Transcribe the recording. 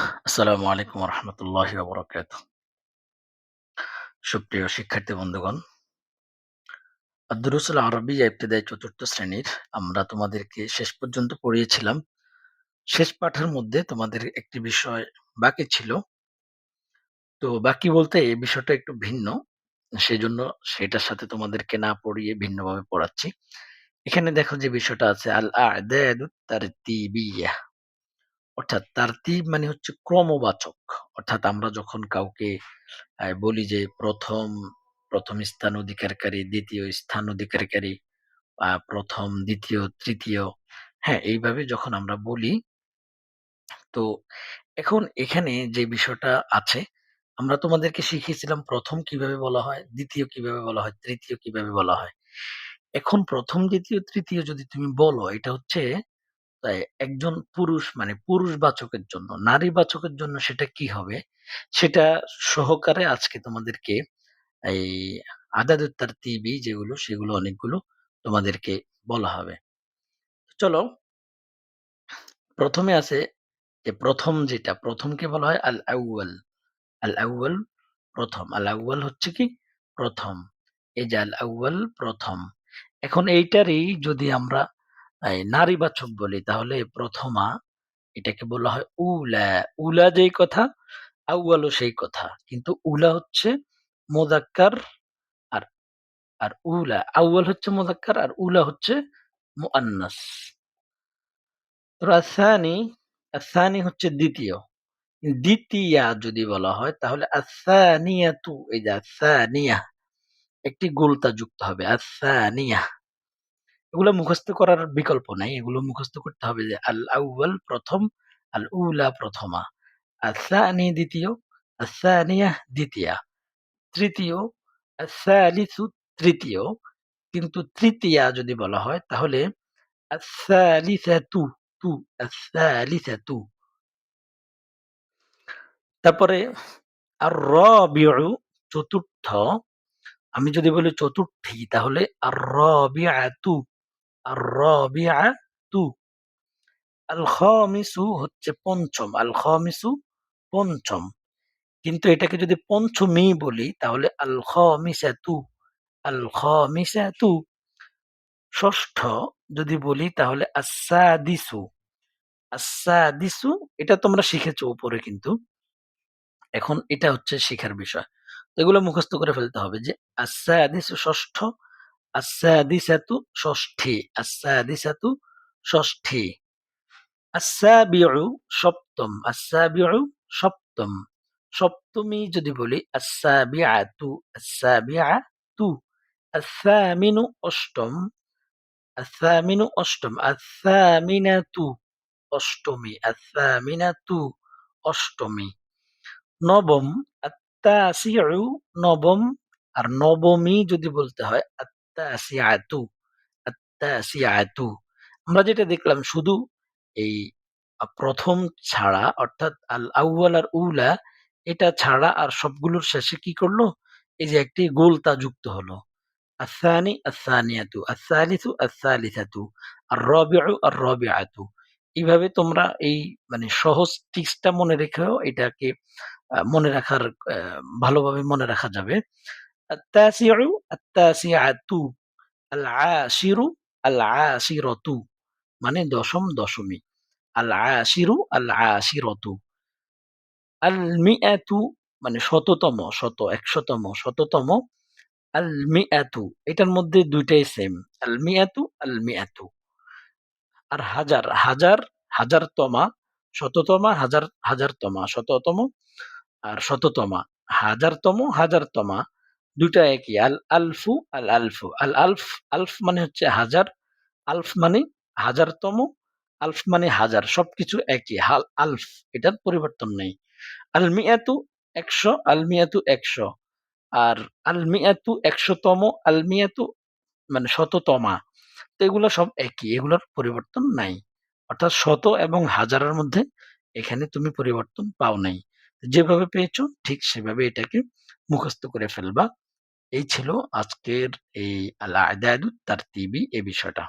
আসসালামু আলাইকুম রহমতুল্লাহি বরকাত সুপ্রিয় শিক্ষার্থী বন্ধুগণ আব্দুরুসুল আরবি ইবতদায়ী চতুর্থ শ্রেণির আমরা তোমাদেরকে শেষ পর্যন্ত পড়িয়েছিলাম। শেষ পাঠের মধ্যে তোমাদের একটি বিষয় বাকি ছিল। তো বাকি বলতে এই বিষয়টা একটু ভিন্ন, সেজন্য সেটার সাথে তোমাদেরকে না পড়িয়ে ভিন্নভাবে পড়াচ্ছি। এখানে দেখো যে বিষয়টা আছে আল আদাদু তারতিবিয়া অর্থাৎ তারতিব মানে হচ্ছে ক্রমবাচক। অর্থাৎ আমরা যখন কাউকে বলি যে প্রথম প্রথম স্থান অধিকারকারী, দ্বিতীয় স্থান অধিকারকারী প্রথম, দ্বিতীয়, তৃতীয় হ্যাঁ এইভাবে যখন আমরা বলি, তো এখন এখানে যে বিষয়টা আছে, আমরা তোমাদেরকে শিখিয়েছিলাম প্রথম কীভাবে বলা হয়, দ্বিতীয় কীভাবে বলা হয়, তৃতীয় কীভাবে বলা হয়। এখন প্রথম, দ্বিতীয়, তৃতীয় যদি তুমি বলো, এটা হচ্ছে তাই একজন পুরুষ মানে পুরুষবাচকের জন্য, নারীবাচকের জন্য সেটা কি হবে? সেটা সহকারে আজকে তোমাদেরকে এই আদাদুত তারতিবি যেগুলো, সেগুলো অনেকগুলো তোমাদেরকে বলা হবে। চলো, প্রথমে আছে যে প্রথম যেটা, প্রথমকে বলা হয় আল আউয়াল। আল আউয়াল প্রথম। আল আউয়াল হচ্ছে কি? প্রথম। এই যে আল আউয়াল প্রথম। এখন এইটারই যদি আমরা নারীবাচক বলি, তাহলে প্রথমা এটাকে বলা হয় উলা। উলা যেই কথা, আউয়ালও সেই কথা। কিন্তু উলা হচ্ছে মোদাক্কার আর আর উলা, আউয়াল হচ্ছে মোদাক্কার আর উলা হচ্ছে মুআন্নাস। তো আসানি আসানি হচ্ছে দ্বিতীয়। দ্বিতীয়া যদি বলা হয়, তাহলে আসানিয়া তু এই যে আসানিয়া, একটি গোলতা যুক্ত হবে, আসানিয়া। এগুলো মুখস্থ করার বিকল্প নাই। এগুলো মুখস্থ করতে হবে যে আল আউয়াল প্রথম, আল উলা প্রথমা আসানি দ্বিতীয় আসানিয়া দ্বিতীয়া, তৃতীয় আসালিসু তৃতীয়। কিন্তু তৃতীয়া যদি বলা হয় তাহলে আসালিসাতু তু আসালিসাতু তারপরে আর রবিউ চতুর্থ। আমি যদি বলি চতুর্থী তাহলে আর রবিআতু রবিআতু আল খামিসু হচ্ছে পঞ্চম। আল খামিসু পঞ্চম। কিন্তু এটাকে যদি পঞ্চমী বলি, তাহলে আল খামিসাতু আল খামিসাতু ষষ্ঠ যদি বলি, তাহলে আসাদিসু আসাদিসু এটা তোমরা শিখেছো উপরে কিন্তু। এখন এটা হচ্ছে শিখার বিষয়। তো এগুলো মুখস্থ করে ফেলতে হবে যে আসাদিসু ষষ্ঠ আসাদিসাতু ষষ্ঠী। আসাদিসাতু ষষ্ঠী। আসাবিউ সপ্তম। আসাবিউ সপ্তম। সপ্তমী যদি বলি আসাবিআতু আসাবিআতু আসামিনু অষ্টম। আসামিনু অষ্টম। আসামিনাতু অষ্টমী। আসামিনাতু অষ্টমী। নবম। আত্তাসিউ নবম। আর নবমী যদি বলতে হয় আত্তাসিআতু আত্তাসিআতু আমরা যেটা দেখলাম শুধু এই আ প্রথম ছাড়া অর্থাৎ আল আউয়াল আর উলা এটা ছাড়া আর সবগুলোর শেষে কি করল? এই যে একটি গোলতা যুক্ত হলো। আসানি আসানিয়াতু আসালিসু আসালিসাতু আর রবিউ আর রবিআতু এইভাবে তোমরা এই মানে সহজ টিক্সটা মনে রেখেও এটাকে আহ, মনে রাখার আহ, ভালোভাবে মনে রাখা যাবে। আত্তাসিউ আত্তাসিআতু আল আশিরু আল আশিরতু মানে দশম দশমী। আল আশিরু আল আশিরতু আল মিআতু মানে শততম, শত, একশতম, শততম। আল মিআতু এটার মধ্যে দুইটাই সেম আল মিআতু আল মিআতু আর হাজার হাজার, হাজারতমা, শততমা, হাজার, হাজারতমা, শততম। আর শততমা, হাজারতম, হাজারতমা। দুইটা একই, আল, আলফু আল আলফু। আল, আলফ আলফ মানে হচ্ছে হাজার, আলফ মানে হাজারতম, আলফ মানে হাজার, সবকিছু একই, হাল, আলফ, এটার পরিবর্তন নেই। আল মিয়াতু একশো, আল মিয়াতু একশো, আর আল মিয়াতু একশোতম, আল মিয়াতু মানে শততমা। তো এগুলো সব একই, এগুলোর পরিবর্তন নাই। অর্থাৎ শত এবং হাজারের মধ্যে এখানে তুমি পরিবর্তন পাও নাই। যেভাবে পেয়েছ ঠিক সেভাবে এটাকে মুখস্থ করে ফেলবা। এই ছিল আজকের এই আল আদাদু তার তিবি এ বিষয়টা।